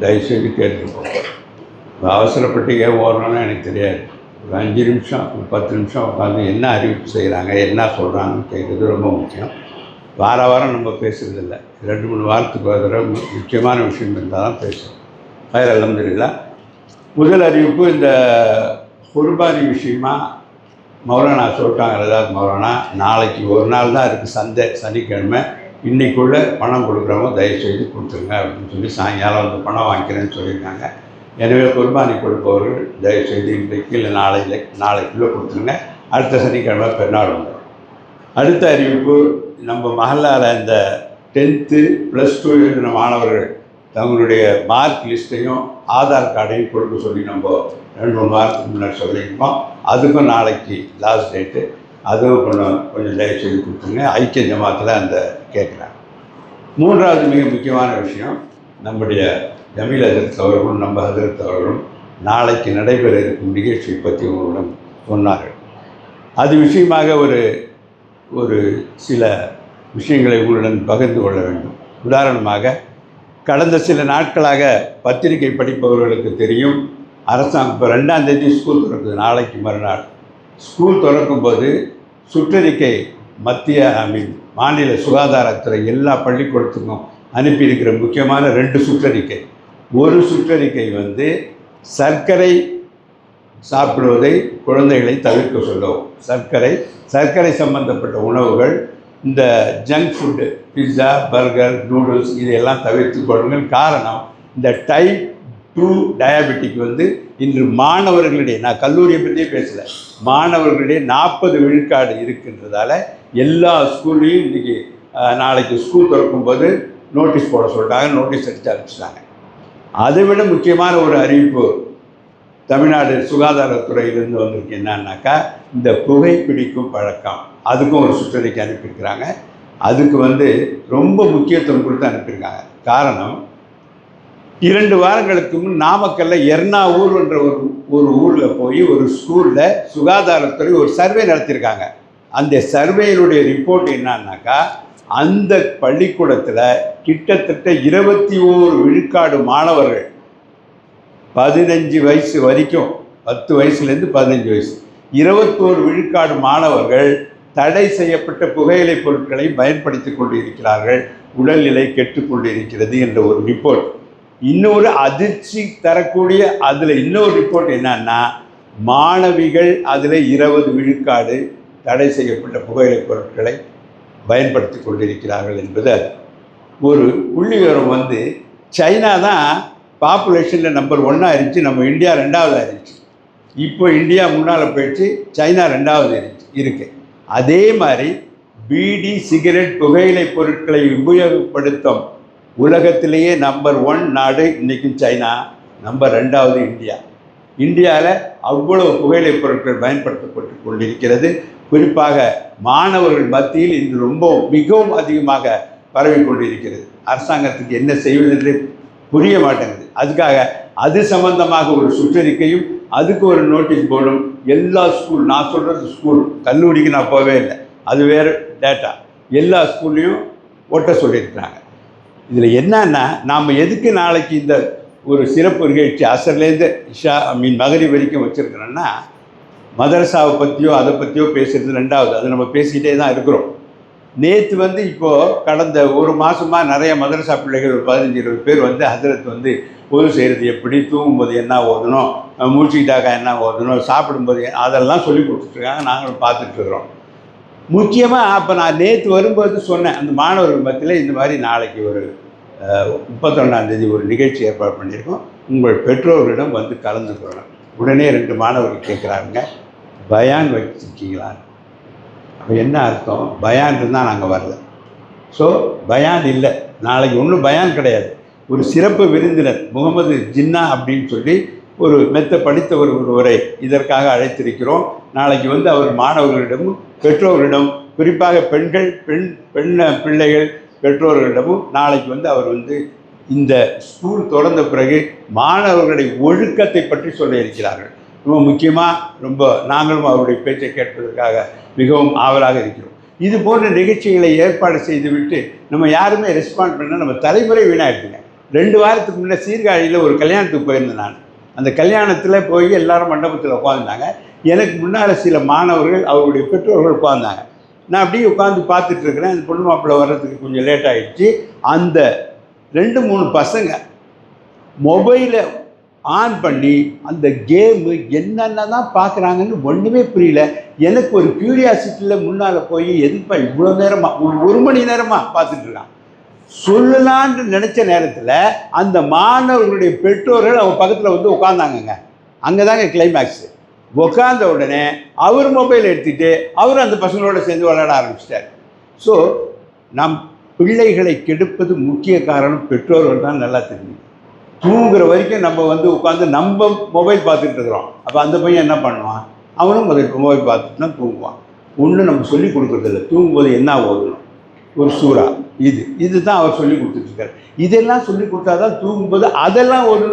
தயவுசெய்து கேட்டுருக்கோம் அவசரப்பட்டு ஏன் ஓடுறோன்னு எனக்கு தெரியாது. ஒரு அஞ்சு நிமிஷம் ஒரு பத்து நிமிஷம் உட்காந்து என்ன அறிவிப்பு செய்கிறாங்க என்ன சொல்கிறாங்கன்னு கேட்குறது ரொம்ப முக்கியம். வார வாரம் நம்ம பேசுறதில்ல ரெண்டு மூணு வாரத்துக்கு ஒரு தடவை முக்கியமான விஷயம் இருந்தால் தான் பேசுவோம் அதில் அலமதுல்லா. முதல் அறிவிப்பு இந்த குர்பானி விஷயமா மௌலானா சொல்லிட்டாங்க. ரஜாத் மௌலானா நாளைக்கு ஒரு நாள் தான் இருக்குது சந்தை சனிக்கிழமை. இன்னைக்குள்ளே பணம் கொடுக்குறவங்க தயவுசெய்து கொடுத்துருங்க அப்படின்னு சொல்லி சாயங்காலம் வந்து பணம் வாங்கிக்கிறேன்னு சொல்லியிருக்காங்க. எனவே குர்பானி கொடுப்பவர்கள் தயவுசெய்து இன்றைக்கு இல்லை நாளையில் நாளைக்குள்ளே கொடுத்துருங்க. அடுத்த சனிக்கிழமை பெருநாள் வந்துடும். அடுத்த அறிவிப்பு நம்ம மகளால் இந்த டென்த்து ப்ளஸ் டூ எழுதின மாணவர்கள் தங்களுடைய மார்க் லிஸ்ட்டையும் ஆதார் கார்டையும் கொடுக்க சொல்லி நம்ம ரெண்டு மூணு வாரத்துக்கு முன்னாடி சொல்லியிருக்கோம். அதுக்கும் நாளைக்கு லாஸ்ட் டேட்டு அதுவும் கொஞ்சம் கொஞ்சம் தயவு செய்து கொடுத்துருங்க. ஐக்கிய ஜமாத்தில் அந்த கேட்குறாங்க மூன்றாவது மிக முக்கியமான விஷயம் நம்முடைய ஜமீல் ஹசரத் அவர்களும் நம்ம ஹசரத் அவர்களும் நாளைக்கு நடைபெற இருக்கும் நிகழ்ச்சியை பற்றி உங்களிடம் சொன்னார்கள். அது விஷயமாக ஒரு ஒரு சில விஷயங்களை உங்களுடன் பகிர்ந்து கொள்ள வேண்டும். உதாரணமாக கடந்த சில நாட்களாக பத்திரிகை படிப்பவர்களுக்கு தெரியும் அரசாங்கம் இப்போ ரெண்டாம் தேதி ஸ்கூல் திறக்குது நாளைக்கு மறுநாள். ஸ்கூல் திறக்கும்போது சுற்றறிக்கை மத்திய ஐ மீன் மாநில சுகாதாரத்துறை எல்லா பள்ளிக்கூடத்துக்கும் அனுப்பியிருக்கிற முக்கியமான ரெண்டு சுற்றறிக்கை. ஒரு சுற்றறிக்கை வந்து சர்க்கரை சாப்பிடுவதை குழந்தைகளை தவிர்க்க சொல்லவும் சர்க்கரை சர்க்கரை சம்பந்தப்பட்ட உணவுகள் இந்த junk food pizza burger noodles இதையெல்லாம் தவிர்த்து கொள்ளுங்கள். காரணம் இந்த டைப் டூ டயாபெட்டிக் வந்து இன்று மாணவர்களிடையே நான் கல்லூரியை பற்றியே பேசலை. மாணவர்களிடையே நாற்பது விழுக்காடு இருக்கின்றதால எல்லா ஸ்கூல்லையும் இன்றைக்கி நாளைக்கு ஸ்கூல் திறக்கும்போது நோட்டீஸ் போட சொல்லிட்டாங்க நோட்டீஸ் அடித்து அனுப்பிச்சிட்டாங்க. அதை விட முக்கியமான ஒரு அறிவிப்பு தமிழ்நாடு சுகாதாரத்துறையிலேருந்து வந்திருக்கு என்னன்னாக்கா இந்த புகை பிடிக்கும் பழக்கம். அதுக்கும் ஒரு சுற்றறிக்கை அனுப்பியிருக்கிறாங்க. அதுக்கு வந்து ரொம்ப முக்கியத்துவம் கொடுத்து அனுப்பியிருக்காங்க. காரணம் இரண்டு வாரங்களுக்கு முன் நாமக்கல்ல எர்ணாவூர் என்ற ஒரு ஒரு ஊரில் போய் ஒரு ஸ்கூலில் சுகாதாரத்துறை ஒரு சர்வே நடத்தியிருக்காங்க. அந்த சர்வேயினுடைய ரிப்போர்ட் என்னன்னாக்கா அந்த பள்ளிக்கூடத்தில் கிட்டத்தட்ட இருபத்தி ஓரு விழுக்காடு மாணவர்கள் பதினஞ்சு வயசு வரைக்கும் பத்து வயசுலேருந்து பதினஞ்சு வயசு இருபத்தோரு விழுக்காடு மாணவர்கள் தடை செய்யப்பட்ட புகையிலை பொருட்களை பயன்படுத்தி கொண்டிருக்கிறார்கள் உடல்நிலை கெட்டுக்கொண்டிருக்கிறது என்ற ஒரு ரிப்போர்ட். இன்னொரு அதிர்ச்சி தரக்கூடிய அதில் இன்னொரு ரிப்போர்ட் என்னன்னா மாணவிகள் அதில் இருபது விழுக்காடு தடை செய்யப்பட்ட புகையிலை பொருட்களை பயன்படுத்தி கொண்டிருக்கிறார்கள் என்பது ஒரு புள்ளிவிவரம் வந்து சைனா தான் பாப்புலேஷனில் நம்பர் ஒன்னாக இருந்துச்சு நம்ம இந்தியா ரெண்டாவதாக இருந்துச்சு. இப்போ இந்தியா முன்னால் போயிடுச்சு சைனா ரெண்டாவது இருந்துச்சு இருக்கு. அதே மாதிரி பீடி சிகரெட் புகையிலை பொருட்களை உபயோகப்படுத்தும் உலகத்திலேயே நம்பர் ஒன் நாடு இன்றைக்கும் சைனா நம்பர் ரெண்டாவது இந்தியா. இந்தியாவில் அவ்வளவு புகையிலை பொருட்கள் பயன்படுத்தப்பட்டு கொண்டிருக்கிறது. குறிப்பாக மாணவர்கள் மத்தியில் இன்று ரொம்ப மிகவும் அதிகமாக பரவி கொண்டிருக்கிறது. அரசாங்கத்துக்கு என்ன செய்வதென்று புரிய மாட்டேங்குது. அதுக்காக அது சம்பந்தமாக ஒரு சுற்றறிக்கையும் அதுக்கு ஒரு நோட்டீஸ் போர்டும் எல்லா ஸ்கூல் நான் சொல்கிறது ஸ்கூல் கல்லூரிக்கு நான் போகவே இல்லை. அது வேறு டேட்டா எல்லா ஸ்கூல்லையும் ஒட்ட சொல்லியிருக்கிறாங்க. இதில் என்னன்னா நாம் எதுக்கு நாளைக்கு இந்த ஒரு சிறப்பு நிகழ்ச்சி அசர்லேருந்து இஷா ஐ மீன் மகரி வரைக்கும் வச்சுருக்கிறோன்னா மதரசாவை பற்றியோ அதை பற்றியோ பேசுகிறது ரெண்டாவது. அது நம்ம பேசிக்கிட்டே தான் இருக்கிறோம். நேற்று வந்து இப்போது கடந்த ஒரு மாதமாக நிறைய மதரசா பிள்ளைகள் ஒரு பதினஞ்சு இருபது பேர் வந்து ஹசரத் வந்து பொது செய்கிறது எப்படி தூங்கும்போது என்ன ஓதணும் மூச்சுக்கிட்டாக்கா என்ன ஓதணும் சாப்பிடும்போது அதெல்லாம் சொல்லி கொடுத்துட்ருக்காங்க நாங்களும் பார்த்துட்டு இருக்கிறோம். முக்கியமாக அப்போ நான் நேற்று வரும்போது சொன்னேன் அந்த மாணவர்கள் மத்தியில் இந்த மாதிரி நாளைக்கு ஒரு முப்பத்தொன்னாந்தேதி ஒரு நிகழ்ச்சி ஏற்பாடு பண்ணியிருக்கோம். உங்கள் பெற்றோர்களிடம் வந்து கலந்துக்கிறோம் உடனே ரெண்டு மாணவர்கள் கேட்குறாங்க பயான் வச்சுருக்கீங்களா? அப்போ என்ன அர்த்தம்? பயான் இருந்தால் நாங்கள் வரல. ஸோ பயான் இல்லை. நாளைக்கு ஒன்றும் பயான் கிடையாது. ஒரு சிறப்பு விருந்தினர் முகமது ஜின்னா அப்படின்னு சொல்லி ஒரு மெத்த படித்த ஒரு ஒருவரை இதற்காக அழைத்திருக்கிறோம். நாளைக்கு வந்து அவர் மாணவர்களிடமும் பெற்றோர்களிடம் குறிப்பாக பெண்கள் பெண் பெண் பிள்ளைகள் பெற்றோர்களிடமும் நாளைக்கு வந்து அவர் வந்து இந்த ஸ்கூல் தொடர்ந்த பிறகு மாணவர்களுடைய ஒழுக்கத்தை பற்றி சொல்ல இருக்கிறார்கள். ரொம்ப முக்கியமாக ரொம்ப நாங்களும் அவருடைய பேச்சை கேட்பதற்காக மிகவும் ஆவலாக இருக்கிறோம். இது போன்ற நிகழ்ச்சிகளை ஏற்பாடு செய்துவிட்டு நம்ம யாருமே ரெஸ்பாண்ட் பண்ணால் நம்ம தலைமுறை வீணாயிடுங்க ரெண்டு வாரத்துக்கு முன்னே சீர்காழியில் ஒரு கல்யாணத்துக்கு போயிருந்தேன் நான். அந்த கல்யாணத்தில் போய் எல்லாரும் மண்டபத்தில் உட்காந்துருந்தாங்க எனக்கு முன்னால் சில மாணவர்கள் அவருடைய பெற்றோர்கள் உட்காந்தாங்க நான் அப்படியே உட்காந்து பார்த்துட்டு இருக்கிறேன். அந்த பொண்ணு மாப்பிள்ளை வர்றதுக்கு கொஞ்சம் லேட் ஆகிடுச்சு அந்த ரெண்டு மூணு பசங்க மொபைலை ஆன் பண்ணி அந்த கேமு என்னென்ன தான் பார்க்குறாங்கன்னு ஒன்றுமே புரியல. எனக்கு ஒரு க்யூரியாசிட்டியில் முன்னால் போய் எதுப்பா இவ்வளோ நேரமாக ஒரு ஒரு மணி நேரமாக பார்த்துட்டு இருக்கான். சொல்லலான்னு நினச்ச நேரத்தில் அந்த மாணவர்களுடைய பெற்றோர்கள் அவங்க பக்கத்தில் வந்து உட்காந்தாங்கங்க அங்கே தாங்க கிளைமேக்ஸு உட்காந்த உடனே அவர் மொபைல் எடுத்துகிட்டு அவர் அந்த பசங்களோட சேர்ந்து விளையாட ஆரம்பிச்சிட்டார். ஸோ நம் பிள்ளைகளை கெடுப்பது முக்கிய காரணம் பெற்றோர்கள் தான் நல்லா தெரியும். தூங்குற வரைக்கும் நம்ம வந்து உட்காந்து நம்ம மொபைல் பார்த்துட்டு இருக்கிறோம். அப்போ அந்த பையன் என்ன பண்ணுவான்? அவனும் முதல் மொபைல் பார்த்துட்டு தான் தூங்குவான். ஒன்றும் நம்ம சொல்லி கொடுக்குறதில்ல. தூங்கும்போது என்ன ஓதணும் ஒரு சூறா. இது. இதுதான் அவர் சொல்லி கொடுத்துட்ருக்காரு. இதெல்லாம் சொல்லி கொடுத்தா தான் தூங்கும்போது அதெல்லாம் ஒரு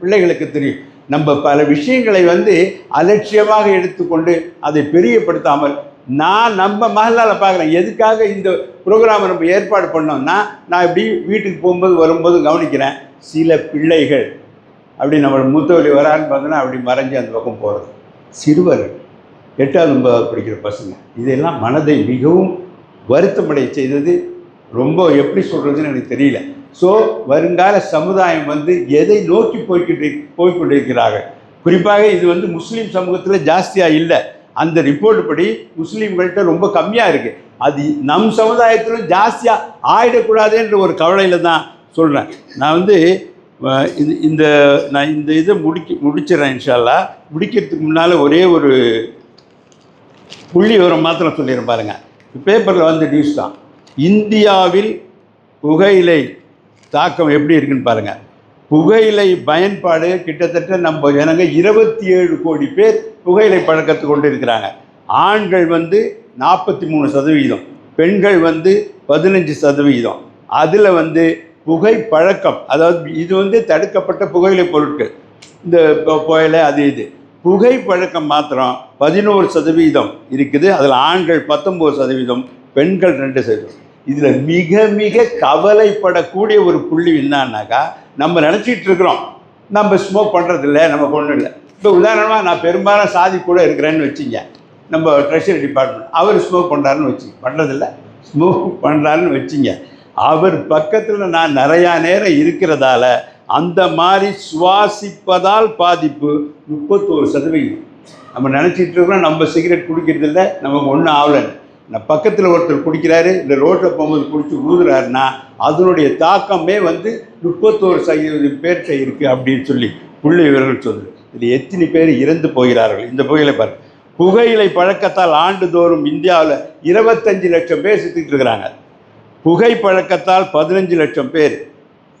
பிள்ளைகளுக்கு தெரியும். நம்ம பல விஷயங்களை வந்து அலட்சியமாக எடுத்துக்கொண்டு அதை பெரியப்படுத்தாமல் நான் நம்ம மகளால் பார்க்குறேன். எதுக்காக இந்த ப்ரோக்ராமை நம்ம ஏற்பாடு பண்ணோம்னா நான் இப்படி வீட்டுக்கு போகும்போது வரும்போது கவனிக்கிறேன். சில பிள்ளைகள் அப்படி நம்ம மூத்தவழி வரான்னு பார்த்தோன்னா அப்படி மறைஞ்சு அந்த பக்கம் போகிறது சிறுவர்கள் எட்டாவது ஒன்பதாவது படிக்கிற பசங்க இதெல்லாம் மனதை மிகவும் வருத்தமடைய செய்தது. ரொம்ப எப்படி சொல்கிறதுன்னு எனக்கு தெரியல. ஸோ வருங்கால சமுதாயம் வந்து எதை நோக்கி போய்கிட்டு போய்கொண்டிருக்கிறார்கள் குறிப்பாக இது வந்து முஸ்லீம் சமூகத்தில் ஜாஸ்தியாக இல்லை. அந்த ரிப்போர்ட் படி முஸ்லீம்கள்கிட்ட ரொம்ப கம்மியாக இருக்குது அது நம் சமுதாயத்திலும் ஜாஸ்தியாக ஆயிடக்கூடாதுன்ற ஒரு கவலையில் தான் சொல்கிறேன் நான் வந்து இது இந்த நான் இந்த இதை முடிக்க முடிச்சிடறேன் இன்ஷால்லா முடிக்கிறதுக்கு முன்னால் ஒரே ஒரு புள்ளி விவரம் மாத்திரம் சொல்லிடுறேன் பாருங்கள் பேப்பரில் வந்து நியூஸ் தான். இந்தியாவில் புகையிலை தாக்கம் எப்படி இருக்குன்னு பாருங்கள் புகையிலை பயன்பாடு கிட்டத்தட்ட நம்ம ஜனங்க இருபத்தி ஏழு கோடி பேர் புகையிலை பழக்கத்து கொண்டு இருக்கிறாங்க. ஆண்கள் வந்து நாற்பத்தி மூணு சதவீதம் பெண்கள் வந்து பதினஞ்சு சதவீதம். அதில் வந்து புகை பழக்கம் அதாவது இது வந்து தடுக்கப்பட்ட புகையிலை பொருட்கள். இந்த புகையிலை அது இது. புகை பழக்கம் மாத்திரம் பதினோரு சதவீதம் இருக்குது. அதில் ஆண்கள் பத்தொம்போது சதவீதம் பெண்கள் ரெண்டு சதவீதம். இதில் மிக மிக கவலைப்படக்கூடிய ஒரு புள்ளி என்னன்னாக்கா நம்ம நினச்சிட்டு இருக்கிறோம். நம்ம ஸ்மோக் பண்ணுறதில்ல நம்ம கொண்டு இல்லை. இப்போ உதாரணமாக நான் பெரும்பாலும் சாதி கூட இருக்கிறேன்னு வச்சிங்க. நம்ம ட்ரெஷரி டிபார்ட்மெண்ட் அவர் ஸ்மோக் பண்ணுறாருன்னு வச்சு பண்ணுறதில்ல ஸ்மோக் பண்ணுறாருன்னு வச்சிங்க. அவர் பக்கத்தில் நான் நிறையா நேரம் இருக்கிறதால அந்த மாதிரி சுவாசிப்பதால் பாதிப்பு முப்பத்தோரு சதவீதம். நம்ம நினச்சிட்டு இருக்கிறோம் நம்ம சிகரெட் குடிக்கிறதில்ல நமக்கு ஒன்றும் ஆகலைன்னு நான் பக்கத்தில் ஒருத்தர் குடிக்கிறாரு இந்த ரோட்டில் போகும்போது குடிச்சு ஊதுறாருன்னா அதனுடைய தாக்கமே வந்து முப்பத்தோரு சதவீதம் பேர்கிட்ட இருக்குது அப்படின்னு சொல்லி புள்ளி விவரங்கள் சொல்லுது. இது எத்தனை பேர் இறந்து போகிறார்கள்? இந்த புகையிலை பாரு புகையிலை பழக்கத்தால் ஆண்டுதோறும் இந்தியாவில் இருபத்தஞ்சு லட்சம் பேர் சுற்றிட்டு இருக்கிறாங்க. புகை பழக்கத்தால் பதினஞ்சு லட்சம் பேர்.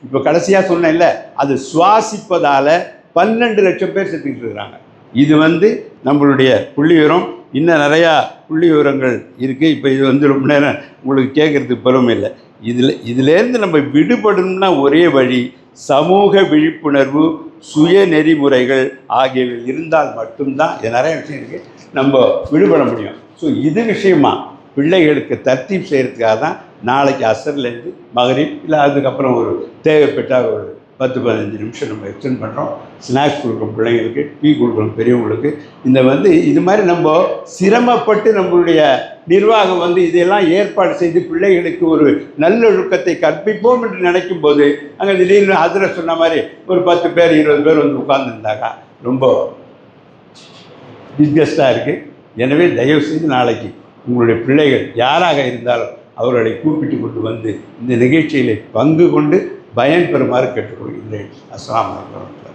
இப்போ கடைசியாக சொன்னேன்ல அது சுவாசிப்பதால் பன்னெண்டு லட்சம் பேர் செத்துக்கிட்டு இருக்கிறாங்க. இது வந்து நம்மளுடைய புள்ளி விவரம் இன்னும் நிறையா புள்ளி விவரங்கள் இருக்குது இப்போ இது வந்து ரொம்ப நேரம் உங்களுக்கு கேட்குறதுக்கு பெருமை இல்லை. இதில் இதிலேருந்து நம்ம விடுபடணும்னா ஒரே வழி சமூக விழிப்புணர்வு சுய நெறிமுறைகள் ஆகியவை இருந்தால் மட்டும்தான் இது நிறைய விஷயம் இருக்குது நம்ம விடுபட முடியும். ஸோ இது விஷயமா பிள்ளைகளுக்கு தர்த்தீப் செய்கிறதுக்காக தான் நாளைக்கு அசர்லேருந்து மகரிப் இல்லை அதுக்கப்புறம் ஒரு தேவைப்பட்டால் ஒரு பத்து பதினஞ்சு நிமிஷம் நம்ம எக்ஸ்டெண்ட் பண்ணுறோம் ஸ்நாக்ஸ் கொடுக்குறோம் பிள்ளைங்களுக்கு டீ கொடுக்குறோம் பெரியவங்களுக்கு. இந்த வந்து இது மாதிரி நம்ம சிரமப்பட்டு நம்மளுடைய நிர்வாகம் வந்து இதெல்லாம் ஏற்பாடு செய்து பிள்ளைகளுக்கு ஒரு நல்லொழுக்கத்தை கற்பிப்போம் என்று நினைக்கும் போது அங்கே திடீர்னு அதில் சொன்ன மாதிரி ஒரு பத்து பேர் இருபது பேர் வந்து உட்கார்ந்துருந்தாங்க ரொம்ப டிஸ்கஸ்டாக இருக்குது எனவே தயவு செய்து நாளைக்கு உங்களுடைய பிள்ளைகள் யாராக இருந்தாலும் அவர்களை கூப்பிட்டு கொண்டு வந்து இந்த நிகழ்ச்சியில் பங்கு கொண்டு பயன் பெறுமாறு கேட்டுக்கொள்கிறேன் அஸ்லாம் வரமத்துல